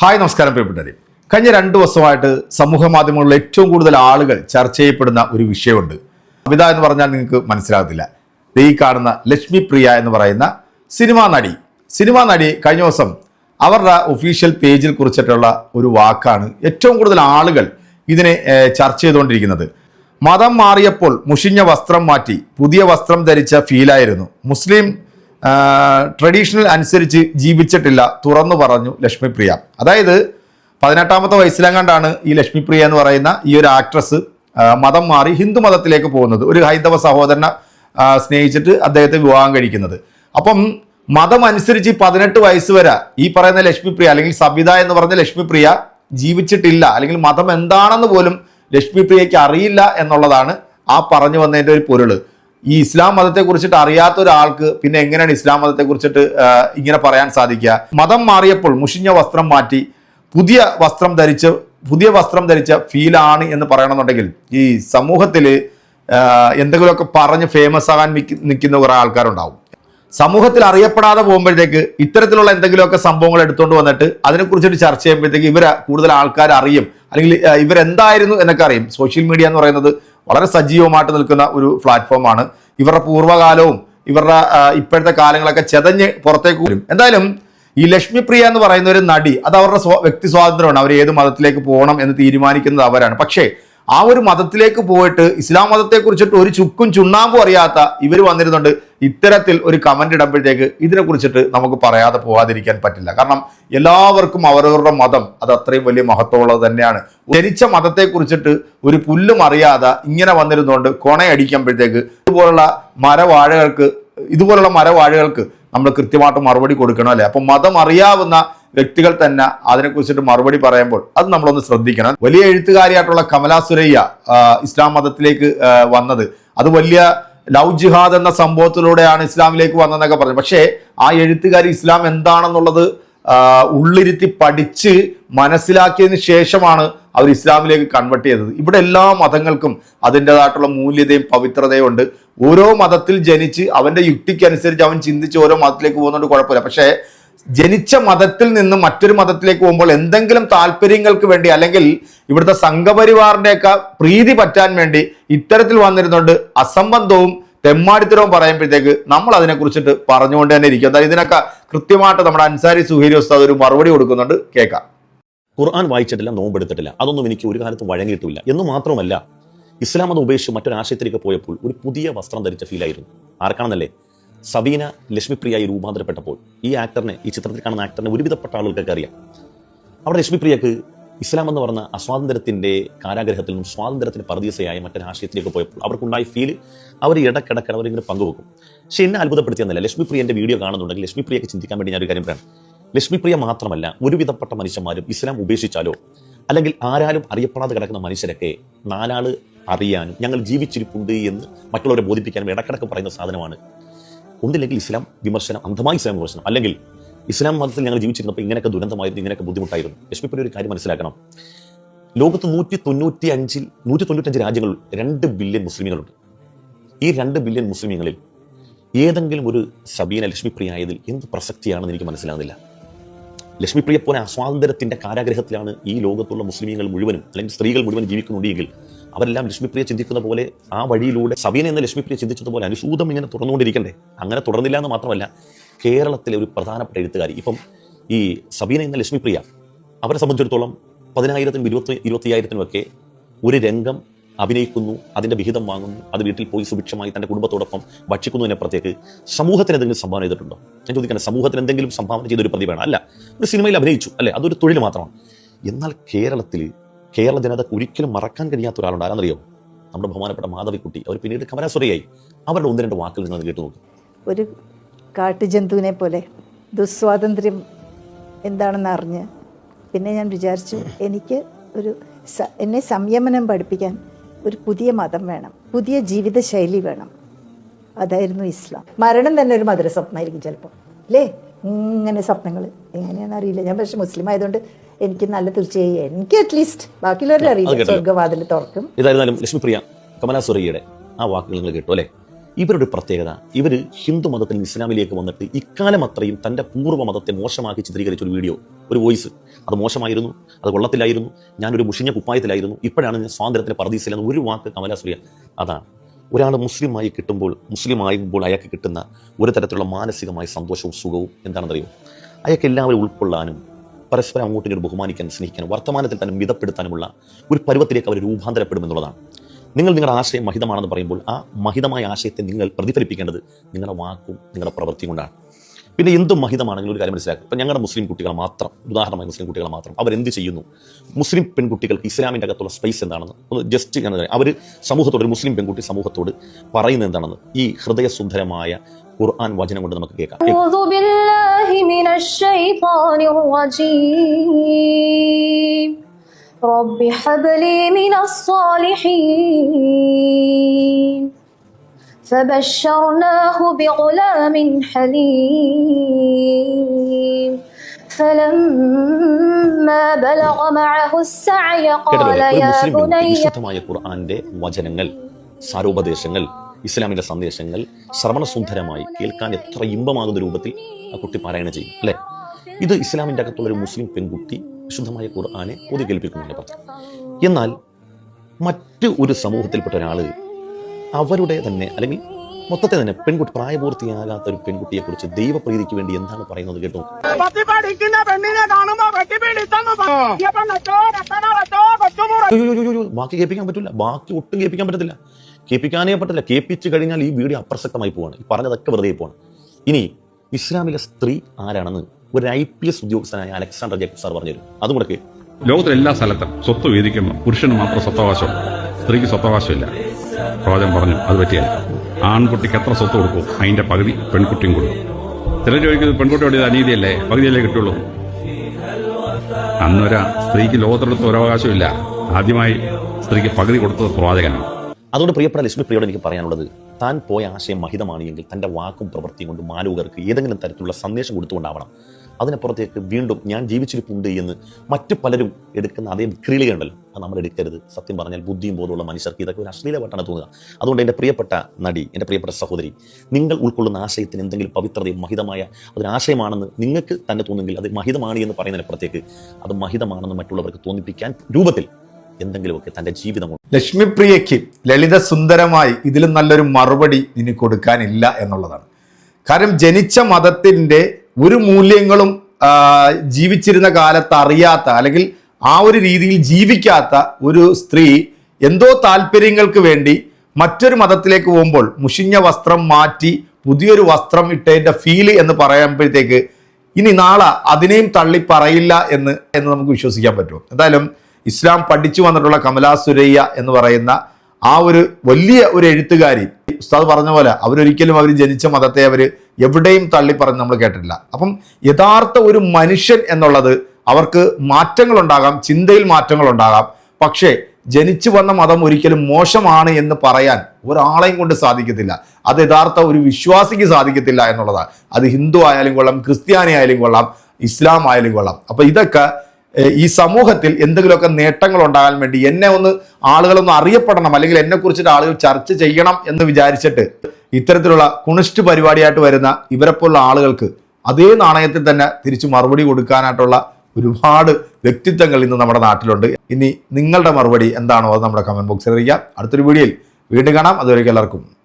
Hi നമസ്കാരം പ്രിയപ്പെട്ടവരെ. കഴിഞ്ഞ രണ്ട് ദിവസമായിട്ട് സമൂഹ മാധ്യമങ്ങളിൽ ഏറ്റവും കൂടുതൽ ആളുകൾ ചർച്ച ചെയ്യപ്പെടുന്ന ഒരു വിഷയമുണ്ട്. കവിത എന്ന് പറഞ്ഞാൽ നിങ്ങൾക്ക് മനസ്സിലാകത്തില്ല. ഈ കാണുന്ന ലക്ഷ്മി പ്രിയ എന്ന് പറയുന്ന സിനിമാ നടി. സിനിമാ നടി കഴിഞ്ഞ ദിവസം അവരുടെ ഒഫീഷ്യൽ പേജിൽ കുറിച്ചിട്ടുള്ള ഒരു വാക്കാണ് ഏറ്റവും കൂടുതൽ ആളുകൾ ഇതിനെ ചർച്ച ചെയ്തുകൊണ്ടിരിക്കുന്നത്. മതം മാറിയപ്പോൾ മുഷിഞ്ഞ വസ്ത്രം മാറ്റി പുതിയ വസ്ത്രം ധരിച്ച ഫീലായിരുന്നു മുസ്ലിം ട്രഡീഷണൽ അനുസരിച്ച് ജീവിച്ചിട്ടില്ല തുറന്നു പറഞ്ഞു ലക്ഷ്മിപ്രിയ. അതായത് പതിനെട്ടാമത്തെ വയസ്സിലെങ്ങാണ്ടാണ് ഈ ലക്ഷ്മിപ്രിയ എന്ന് പറയുന്ന ഈ ഒരു ആക്ട്രസ് മതം മാറി ഹിന്ദു മതത്തിലേക്ക് പോകുന്നത്. ഒരു ഹൈന്ദവ സഹോദരനെ സ്നേഹിച്ചിട്ട് അദ്ദേഹത്തെ വിവാഹം കഴിക്കുന്നത്. അപ്പം മതം അനുസരിച്ച് ഈ പതിനെട്ട് വയസ്സ് വരെ ഈ പറയുന്ന ലക്ഷ്മിപ്രിയ അല്ലെങ്കിൽ സബിത എന്ന് പറഞ്ഞ ലക്ഷ്മിപ്രിയ ജീവിച്ചിട്ടില്ല അല്ലെങ്കിൽ മതം എന്താണെന്ന് പോലും ലക്ഷ്മിപ്രിയയ്ക്ക് അറിയില്ല എന്നുള്ളതാണ് ആ പറഞ്ഞു വന്നതിന്റെ ഒരു പൊരുൾ. ഈ ഇസ്ലാം മതത്തെ കുറിച്ചിട്ട് അറിയാത്ത ഒരാൾക്ക് പിന്നെ എങ്ങനെയാണ് ഇസ്ലാം മതത്തെ കുറിച്ചിട്ട് ഇങ്ങനെ പറയാൻ സാധിക്കുക? മതം മാറിയപ്പോൾ മുഷിഞ്ഞ വസ്ത്രം മാറ്റി പുതിയ വസ്ത്രം ധരിച്ച് പുതിയ വസ്ത്രം ധരിച്ച ഫീലാണ് എന്ന് പറയണമെന്നുണ്ടെങ്കിൽ ഈ സമൂഹത്തിൽ എന്തെങ്കിലുമൊക്കെ പറഞ്ഞ് ഫേമസ് ആകാൻ നിൽക്കുന്ന കുറേ ആൾക്കാരുണ്ടാവും. സമൂഹത്തിൽ അറിയപ്പെടാതെ പോകുമ്പോഴത്തേക്ക് ഇത്തരത്തിലുള്ള എന്തെങ്കിലുമൊക്കെ സംഭവങ്ങൾ എടുത്തുകൊണ്ട് വന്നിട്ട് അതിനെക്കുറിച്ചിട്ട് ചർച്ച ചെയ്യുമ്പോഴത്തേക്ക് ഇവരെ കൂടുതൽ ആൾക്കാർ അറിയും അല്ലെങ്കിൽ ഇവരെന്തായിരുന്നു എന്നൊക്കെ അറിയും. സോഷ്യൽ മീഡിയ എന്ന് പറയുന്നത് വളരെ സജീവമായിട്ട് നിൽക്കുന്ന ഒരു പ്ലാറ്റ്ഫോമാണ് ഇവരുടെ പൂർവകാലവും ഇവരുടെ ഇപ്പോഴത്തെ കാലങ്ങളൊക്കെ ചെതഞ്ഞ് പുറത്തേക്ക് വരും. എന്തായാലും ഈ ലക്ഷ്മിപ്രിയ എന്ന് പറയുന്ന ഒരു നടി അത് അവരുടെ വ്യക്തി സ്വാതന്ത്ര്യമാണ്. അവർ ഏത് മതത്തിലേക്ക് പോകണം എന്ന് തീരുമാനിക്കുന്നത് അവരാണ്. പക്ഷേ ആ ഒരു മതത്തിലേക്ക് പോയിട്ട് ഇസ്ലാം മതത്തെ കുറിച്ചിട്ട് ഒരു ചുക്കും ചുണ്ണാമ്പും അറിയാത്ത ഇവർ വന്നിരുന്നുണ്ട്. ഇത്തരത്തിൽ ഒരു കമന്റ് ഇടുമ്പോഴത്തേക്ക് ഇതിനെ കുറിച്ചിട്ട് നമുക്ക് പറയാതെ പോകാതിരിക്കാൻ പറ്റില്ല. കാരണം എല്ലാവർക്കും അവരവരുടെ മതം അത് അത്രയും വലിയ മഹത്വമുള്ളത് തന്നെയാണ്. ജനിച്ച മതത്തെ കുറിച്ചിട്ട് ഒരു പുല്ലും അറിയാതെ ഇങ്ങനെ വന്നിരുന്നുകൊണ്ട് കൊണയടിക്കുമ്പോഴത്തേക്ക് ഇതുപോലുള്ള മരവാഴകൾക്ക് ഇതുപോലുള്ള മരവാഴകൾക്ക് നമ്മൾ കൃത്യമായിട്ട് മറുപടി കൊടുക്കണം അല്ലേ? അപ്പം മതം അറിയാവുന്ന വ്യക്തികൾ തന്നെ അതിനെക്കുറിച്ചിട്ട് മറുപടി പറയുമ്പോൾ അത് നമ്മളൊന്ന് ശ്രദ്ധിക്കണം. വലിയ എഴുത്തുകാരിയായിട്ടുള്ള കമലാ സുരയ്യ ഇസ്ലാം മതത്തിലേക്ക് വന്നത്. അത് വലിയ ലവ് ജിഹാദ് എന്ന സംഭവത്തിലൂടെയാണ് ഇസ്ലാമിലേക്ക് വന്നതെന്നൊക്കെ പറഞ്ഞു. പക്ഷേ ആ എഴുത്തുകാരി ഇസ്ലാം എന്താണെന്നുള്ളത് ഉള്ളിരുത്തി പഠിച്ച് മനസ്സിലാക്കിയതിന് ശേഷമാണ് അവർ ഇസ്ലാമിലേക്ക് കൺവെർട്ട് ചെയ്തത്. ഇവിടെ എല്ലാ മതങ്ങൾക്കും അതിന്റെതായിട്ടുള്ള മൂല്യതയും പവിത്രതയും ഉണ്ട്. ഓരോ മതത്തിൽ ജനിച്ച് അവന്റെ യുക്തിക്കനുസരിച്ച് അവൻ ചിന്തിച്ച് ഓരോ മതത്തിലേക്ക് പോകുന്നതുകൊണ്ട് കുഴപ്പമില്ല. പക്ഷേ ജനിച്ച മതത്തിൽ നിന്ന് മറ്റൊരു മതത്തിലേക്ക് പോകുമ്പോൾ എന്തെങ്കിലും താല്പര്യങ്ങൾക്ക് വേണ്ടി അല്ലെങ്കിൽ ഇവിടുത്തെ സംഘപരിവാറിന്റെയൊക്കെ പ്രീതി പറ്റാൻ വേണ്ടി ഇത്തരത്തിൽ വന്നിരുന്നുകൊണ്ട് അസംബന്ധവും തെമ്മാടിത്തരവും പറയുമ്പോഴത്തേക്ക് നമ്മൾ അതിനെക്കുറിച്ചിട്ട് പറഞ്ഞുകൊണ്ട് തന്നെ ഇരിക്കും. എന്തായാലും ഇതിനൊക്കെ കൃത്യമായിട്ട് നമ്മുടെ അൻസാരി സുഹേരി ഉസ്താദ് ഒരു മറുപടി കൊടുക്കുന്നുണ്ട്. കേൾക്കാം. ഖുർആൻ വായിച്ചിട്ടില്ല നോമ്പെടുത്തിട്ടില്ല. അതൊന്നും എനിക്ക് ഒരു കാലത്തും വഴങ്ങിയിട്ടില്ല. എന്ന് മാത്രമല്ല ഇസ്ലാം അത് ഉപേക്ഷിച്ച് മറ്റൊരാശയത്തിലേക്ക് പോയപ്പോൾ ഒരു പുതിയ വസ്ത്രം ധരിച്ച ഫീലായിരുന്നു ആർക്കാണെന്നല്ലേ? സബീന ലക്ഷ്മിപ്രിയായി രൂപാന്തരപ്പെട്ടപ്പോൾ ഈ ആക്ടറിനെ ഈ ചിത്രത്തിൽ കാണുന്ന ആക്ടറിനെ ഒരുവിധപ്പെട്ട ആളുകൾക്കൊക്കെ അറിയാം. അവിടെ ലക്ഷ്മിപ്രിയക്ക് ഇസ്ലാം എന്ന് പറഞ്ഞ അസ്വാതന്ത്ര്യത്തിന്റെ കാരാഗ്രഹത്തിൽ നിന്നും സ്വാതന്ത്ര്യത്തിന്റെ പരദീസയായ മറ്റൊരു ആശയത്തിലേക്ക് പോയപ്പോൾ അവർക്കുണ്ടായ ഫീൽ അവർ ഇടക്കിടക്ക് അവരിങ്ങനെ പങ്കുവെക്കും. പക്ഷെ എന്നെ അത്ഭുതപ്പെടുത്തിയെന്നല്ല ലക്ഷ്മിപ്രിയന്റെ വീഡിയോ കാണുന്നുണ്ടെങ്കിൽ ലക്ഷ്മിപ്രിയക്ക് ചിന്തിക്കാൻ വേണ്ടി ഞാൻ ഒരു കാര്യം പറയാം ലക്ഷ്മിപ്രിയ മാത്രമല്ല ഒരുവിധപ്പെട്ട മനുഷ്യന്മാരും ഇസ്ലാം ഉപേക്ഷിച്ചാലോ അല്ലെങ്കിൽ ആരാലും അറിയപ്പെടാതെ കിടക്കുന്ന മനുഷ്യരൊക്കെ നാലാൾ അറിയാനും ഞങ്ങൾ ജീവിച്ചിരിപ്പുണ്ട് എന്ന് മറ്റുള്ളവരെ ബോധിപ്പിക്കാനും ഇടക്കിടക്ക് പറയുന്ന സാധനമാണ് ഒന്നില്ലെങ്കിൽ ഇസ്ലാം വിമർശനം അന്ധമായി ഇസ്ലാം വിമർശനം. അല്ലെങ്കിൽ ഇസ്ലാം മതത്തിൽ ഞങ്ങൾ ജീവിച്ചിരുന്നപ്പോൾ ഇങ്ങനെയൊക്കെ ദുരന്തമായിരുന്നു ഇങ്ങനെയൊക്കെ ബുദ്ധിമുട്ടായിരുന്നു. ലക്ഷ്മിപ്രിയ ഒരു കാര്യം മനസ്സിലാക്കണം. ലോകത്ത് നൂറ്റി തൊണ്ണൂറ്റി അഞ്ചിൽ നൂറ്റി തൊണ്ണൂറ്റഞ്ച് രാജ്യങ്ങളിൽ രണ്ട് ബില്യൺ മുസ്ലിമുകളുണ്ട് ഈ രണ്ട് ബില്യൺ മുസ്ലിമുകളിൽ ഏതെങ്കിലും ഒരു സബീന ലക്ഷ്മിപ്രിയ ആയതിൽ എന്ത് പ്രസക്തിയാണെന്ന് എനിക്ക് മനസ്സിലാകുന്നില്ല ലക്ഷ്മിപ്രിയ പോലെ അസ്വാതന്ത്ര്യത്തിന്റെ കാരാഗ്രഹത്തിലാണ് ഈ ലോകത്തുള്ള മുസ്ലിമീങ്ങൾ മുഴുവനും അല്ലെങ്കിൽ സ്ത്രീകൾ മുഴുവൻ ജീവിക്കുന്നുണ്ടെങ്കിൽ അവരെല്ലാം ലക്ഷ്മിപ്രിയ ചിന്തിക്കുന്ന പോലെ ആ വഴിയിലൂടെ സബീന എന്ന ലക്ഷ്മിപ്രിയ ചിന്തിച്ചതുപോലെ അനുസൂതം ഇങ്ങനെ തുറന്നുകൊണ്ടിരിക്കണ്ടേ? അങ്ങനെ തുടർന്നില്ല എന്ന് മാത്രമല്ല കേരളത്തിലെ ഒരു പ്രധാനപ്പെട്ട എഴുത്തുകാരി ഇപ്പം ഈ സബീന എന്ന ലക്ഷ്മിപ്രിയ അവരെ സംബന്ധിച്ചിടത്തോളം പതിനായിരത്തിനും ഇരുപത്തി ഇരുപത്തി ഒക്കെ ഒരു രംഗം അഭിനയിക്കുന്നു അതിന്റെ വിഹിതം വാങ്ങുന്നു അത് വീട്ടിൽ പോയി സുഭിക്ഷമായി തന്റെ കുടുംബത്തോടൊപ്പം ഭക്ഷിക്കുന്നതിനപ്പുറത്തേക്ക് സമൂഹത്തിന് എന്തെങ്കിലും സംഭാവന ചെയ്തിട്ടുണ്ടോ? ഞാൻ ചോദിക്കുന്നത് സമൂഹത്തിന് എന്തെങ്കിലും സംഭാവന ചെയ്തൊരു പ്രതിഭയാണ്? അല്ല ഒരു സിനിമയിൽ അഭിനയിച്ചു അല്ലേ? അതൊരു തൊഴിൽ മാത്രമാണ്. എന്നാൽ കേരളത്തിൽ കേരള ജനതക്ക് ഒരിക്കലും മറക്കാൻ കഴിയാത്ത ഒരാളുണ്ട്. ആരാന്നറിയോ? നമ്മുടെ ബഹുമാനപ്പെട്ട മാധവിക്കുട്ടി. അവർ പിന്നീട് കമലാസുരയായി അവരുടെ ഒന്ന് രണ്ട് വാക്കുകൾ നിങ്ങൾ കേട്ടു നോക്കി. ഒരു കാട്ടുജന്തുവിനെ പോലെ ദുസ്വാതന്ത്ര്യം എന്താണെന്ന് അറിഞ്ഞ് പിന്നെ ഞാൻ വിചാരിച്ചു എനിക്ക് ഒരു എന്നെ സംയമനം പഠിപ്പിക്കാൻ ഒരു പുതിയ മതം വേണം. പുതിയ ജീവിതശൈലി വേണം. അതായിരുന്നു ഇസ്ലാം. മരണം തന്നെ ഒരു മധുര സ്വപ്നമായിരിക്കും ചിലപ്പോൾ. അല്ലേ ഇങ്ങനെ സ്വപ്നങ്ങൾ എങ്ങനെയാണെന്ന് അറിയില്ല. ഞാൻ പക്ഷെ മുസ്ലിം ആയതുകൊണ്ട് എനിക്ക് നല്ല തീർച്ചയായും എനിക്ക് അറ്റ്ലീസ്റ്റ് ബാക്കിയുള്ളവരെ അറിയില്ല. സ്വർഗവാതിൽ തുറക്കും. ഏതായിരുന്നാലും ലക്ഷ്മിപ്രിയ കമലാസുരയ്യയുടെ ആ വാക്കുകൾ നിങ്ങൾ കേട്ടു അല്ലേ? ഇവരുടെ പ്രത്യേകത ഇവർ ഹിന്ദു മതത്തിൽ ഇസ്ലാമിലേക്ക് വന്നിട്ട് ഇക്കാലം അത്രയും തന്റെ പൂർവ മതത്തെ മോശമാക്കി ചിത്രീകരിച്ച ഒരു വീഡിയോ ഒരു വോയിസ്. അത് മോശമായിരുന്നു അത് കൊള്ളത്തിലായിരുന്നു ഞാനൊരു മുഷിഞ്ഞ കുപ്പായത്തിലായിരുന്നു ഇപ്പോഴാണ് ഞാൻ സ്വാതന്ത്ര്യത്തിന് പറദീസിലെന്ന് ഒരു വാക്ക് കമലാസുരിയ അതാണ്. ഒരാൾ മുസ്ലിമായി കിട്ടുമ്പോൾ മുസ്ലിം ആകുമ്പോൾ അയാൾക്ക് കിട്ടുന്ന ഒരു തരത്തിലുള്ള മാനസികമായ സന്തോഷവും സുഖവും എന്താണെന്നറിയോ? അയാൾക്ക് എല്ലാവരും ഉൾക്കൊള്ളാനും പരസ്പരം അങ്ങോട്ടിനോട് ബഹുമാനിക്കാൻ സ്നേഹിക്കാനും വർത്തമാനത്തിൽ തന്നെ മിതപ്പെടുത്താനുമുള്ള ഒരു പരുവത്തിലേക്ക് അവർ രൂപാന്തരപ്പെടുമെന്നുള്ളതാണ്. നിങ്ങൾ നിങ്ങളുടെ ആശയം മഹിതമാണെന്ന് പറയുമ്പോൾ ആ മഹിതമായ ആശയത്തെ നിങ്ങൾ പ്രതിഫലിപ്പിക്കേണ്ടത് നിങ്ങളുടെ വാക്കും നിങ്ങളുടെ പ്രവൃത്തി കൊണ്ടാണ്. പിന്നെ എന്തും മഹിതമാണെങ്കിലും ഒരു കാര്യം മനസ്സിലാക്കുക. ഇപ്പം ഞങ്ങളുടെ മുസ്ലിം കുട്ടികൾ മാത്രം ഉദാഹരണമായി മുസ്ലിം കുട്ടികൾ മാത്രം അവരെന്ത് ചെയ്യുന്നു? മുസ്ലിം പെൺകുട്ടികൾക്ക് ഇസ്ലാമിന്റെ അകത്തുള്ള സ്പേസ് എന്താണെന്ന് ഒന്ന് ജസ്റ്റ് ഞാൻ അവർ സമൂഹത്തോട് ഒരു മുസ്ലിം പെൺകുട്ടി സമൂഹത്തോട് പറയുന്നത് എന്താണെന്ന് ഈ ഹൃദയസുന്ദരമായ ഖുർആൻ വചനം കൊണ്ട് നമുക്ക് കേൾക്കാം. بالله من الشيطان الرجيم رب هب لي من الصالحين فبشرناه بغلام حليم فلما بلغ معه السعي قال കേട്ടല്ലോ ഒരു يا മുസ്ലിം പെൺകുട്ടി بني വിശുദ്ധമായ ഖുർആന്റെ വചനങ്ങൾ സാരോപദേശങ്ങൾ ഇസ്ലാമിന്റെ സന്ദേശങ്ങൾ ശ്രവണസുന്ദരമായി കേൾക്കാൻ എത്ര ഇമ്പമാകുന്ന രൂപത്തിൽ ആ കുട്ടി പാരായണം ചെയ്യും അല്ലേ? ഇത് ഇസ്ലാമിന്റെ അകത്തുള്ള ഒരു മുസ്ലിം പെൺകുട്ടി വിശുദ്ധമായ ഖുർആനെ പൊതു കേൾപ്പിക്കുന്നുണ്ട് പറഞ്ഞു എന്നാൽ മറ്റ് ഒരു സമൂഹത്തിൽപ്പെട്ട ഒരാൾ അവരുടെ തന്നെ അല്ലെങ്കിൽ മൊത്തത്തെ തന്നെ പെൺകുട്ടി പ്രായപൂർത്തിയാകാത്ത ഒരു പെൺകുട്ടിയെ കുറിച്ച് ദൈവപ്രീതിക്ക് വേണ്ടി എന്താണ് പറയുന്നത് കേട്ടോ? ബാക്കി കേൾപ്പിക്കാൻ പറ്റില്ല. ബാക്കി ഒട്ടും കേൾപ്പിക്കാൻ പറ്റത്തില്ല. കേൾപ്പിക്കാനേ പറ്റില്ല കേൾപ്പിച്ചു കഴിഞ്ഞാൽ ഈ വീഡിയോ അപ്രസക്തമായി പോവാണ്. ഈ പറഞ്ഞതൊക്കെ വെറുതെ പോവാണ്. ഇനി ഇസ്ലാമിലെ സ്ത്രീ ആരാണെന്ന് ഒരു ഐ പി എസ് ഉദ്യോഗസ്ഥനായ അലക്സാണ്ടർ ജേക്കബ് സാർ പറഞ്ഞു അതും കൂടെ കേൾക്കും. ലോകത്തിലെ എല്ലാ സ്ഥലത്തും സ്വത്ത് വേദിക്കുമ്പോൾ പുരുഷന് മാത്രം സ്വത്തവകാശം. സ്ത്രീക്ക് സ്വത്തവകാശം ഇല്ല പ്രവാചകം പറഞ്ഞു അത് പറ്റിയല്ല. ആൺകുട്ടിക്ക് എത്ര സ്വത്ത് കൊടുക്കും? അതിന്റെ പകുതി പെൺകുട്ടിയും കൊടുക്കും. ചിലർ ചോദിക്കുന്നത് പെൺകുട്ടിയോട് ഇത് അനീതിയല്ലേ? പകുതിയല്ലേ കിട്ടുള്ളൂ? അന്നൊരു സ്ത്രീക്ക് ലോകത്തിലെടുത്ത് ഒരു അവകാശമില്ല ആദ്യമായി സ്ത്രീക്ക് പകുതി കൊടുത്തത് പ്രവാചകനാണ്. അതുകൊണ്ട് പ്രിയപ്പെട്ട ലക്ഷ്മി പ്രിയോട് എനിക്ക് പറയാനുള്ളത് താൻ പോയ ആശയം മഹിതമാണ് എങ്കിൽ തന്റെ വാക്കും പ്രവൃത്തിയും കൊണ്ട് മാലൂകർക്ക് ഏതെങ്കിലും തരത്തിലുള്ള സന്ദേശം കൊടുത്തുകൊണ്ടാവണം. അതിനപ്പുറത്തേക്ക് വീണ്ടും ഞാൻ ജീവിച്ചിരിപ്പുണ്ട് എന്ന് മറ്റു പലരും എടുക്കുന്ന അതേ വിക്രീലികളുണ്ടല്ലോ അത് നമ്മൾ എടുക്കരുത്. സത്യം പറഞ്ഞാൽ ബുദ്ധിയും ബോധമുള്ള മനുഷ്യർക്ക് ഇതൊക്കെ ഒരു അശ്ലീലമായിട്ടാണ് തോന്നുക. അതുകൊണ്ട് എന്റെ പ്രിയപ്പെട്ട നടി എന്റെ പ്രിയപ്പെട്ട സഹോദരി നിങ്ങൾ ഉൾക്കൊള്ളുന്ന ആശയത്തിന് എന്തെങ്കിലും പവിത്രതയും മഹിതമായ അതൊരാശയമാണെന്ന് നിങ്ങൾക്ക് തന്നെ തോന്നുമെങ്കിൽ അത് മഹിതമാണ് എന്ന് പറയുന്നതിനപ്പുറത്തേക്ക് അത് മഹിതമാണെന്ന് മറ്റുള്ളവർക്ക് തോന്നിപ്പിക്കാൻ രൂപത്തിൽ എന്തെങ്കിലുമൊക്കെ തന്റെ ജീവിതം ലക്ഷ്മിപ്രിയയ്ക്ക് ലളിത സുന്ദരമായി ഇതിലും നല്ലൊരു മറുപടി ഇനി കൊടുക്കാനില്ല എന്നുള്ളതാണ്. കാരണം ജനിച്ച മതത്തിന്റെ ഒരു മൂല്യങ്ങളും ജീവിച്ചിരുന്ന കാലത്ത് അറിയാത്ത അല്ലെങ്കിൽ ആ ഒരു രീതിയിൽ ജീവിക്കാത്ത ഒരു സ്ത്രീ എന്തോ താല്പര്യങ്ങൾക്ക് വേണ്ടി മറ്റൊരു മതത്തിലേക്ക് പോകുമ്പോൾ മുഷിഞ്ഞ വസ്ത്രം മാറ്റി പുതിയൊരു വസ്ത്രം ഇട്ടതിന്റെ ഫീൽ എന്ന് പറയുമ്പോഴത്തേക്ക് ഇനി നാളെ അതിനെയും തള്ളി പറയില്ല എന്ന് എന്ന് നമുക്ക് വിശ്വസിക്കാൻ പറ്റും. എന്തായാലും ഇസ്ലാം പഠിച്ചു വന്നിട്ടുള്ള കമലാ സുരയ്യ എന്ന് പറയുന്ന ആ ഒരു വലിയ ഒരു എഴുത്തുകാരി ഉസ്താദ് പറഞ്ഞ പോലെ അവരൊരിക്കലും അവർ ജനിച്ച മതത്തെ അവർ എവിടെയും തള്ളി പറഞ്ഞ് നമ്മൾ കേട്ടിട്ടില്ല. അപ്പം യഥാർത്ഥ ഒരു മനുഷ്യൻ എന്നുള്ളത് അവർക്ക് മാറ്റങ്ങൾ ഉണ്ടാകാം ചിന്തയിൽ മാറ്റങ്ങൾ ഉണ്ടാകാം പക്ഷേ ജനിച്ചു വന്ന മതം ഒരിക്കലും മോശമാണ് എന്ന് പറയാൻ ഒരാളെയും കൊണ്ട് സാധിക്കത്തില്ല. അത് യഥാർത്ഥ ഒരു വിശ്വാസിക്ക് സാധിക്കത്തില്ല എന്നുള്ളതാണ്. അത് ഹിന്ദു ആയാലും കൊള്ളാം ക്രിസ്ത്യാനി ആയാലും കൊള്ളാം ഇസ്ലാം ആയാലും കൊള്ളാം. അപ്പൊ ഇതൊക്കെ ഈ സമൂഹത്തിൽ എന്തെങ്കിലുമൊക്കെ നേട്ടങ്ങൾ ഉണ്ടാകാൻ വേണ്ടി എന്നെ ഒന്ന് ആളുകളൊന്ന് അറിയപ്പെടണം അല്ലെങ്കിൽ എന്നെ കുറിച്ചിട്ട് ആളുകൾ ചർച്ച ചെയ്യണം എന്ന് വിചാരിച്ചിട്ട് ഇത്തരത്തിലുള്ള കുണിസ്റ്റ് പരിപാടിയായിട്ട് വരുന്ന ഇവരെപ്പോലുള്ള ആളുകൾക്ക് അതേ നാണയത്തിൽ തന്നെ തിരിച്ചു മറുപടി കൊടുക്കാനായിട്ടുള്ള ഒരുപാട് വ്യക്തിത്വങ്ങൾ ഇന്ന് നമ്മുടെ നാട്ടിലുണ്ട്. ഇനി നിങ്ങളുടെ മറുപടി എന്താണോ അത് നമ്മുടെ കമന്റ് ബോക്സിൽ അറിയിക്കാം. അടുത്തൊരു വീഡിയോയിൽ വീണ്ടും കാണാം. അതുവരേക്കും എല്ലാവർക്കും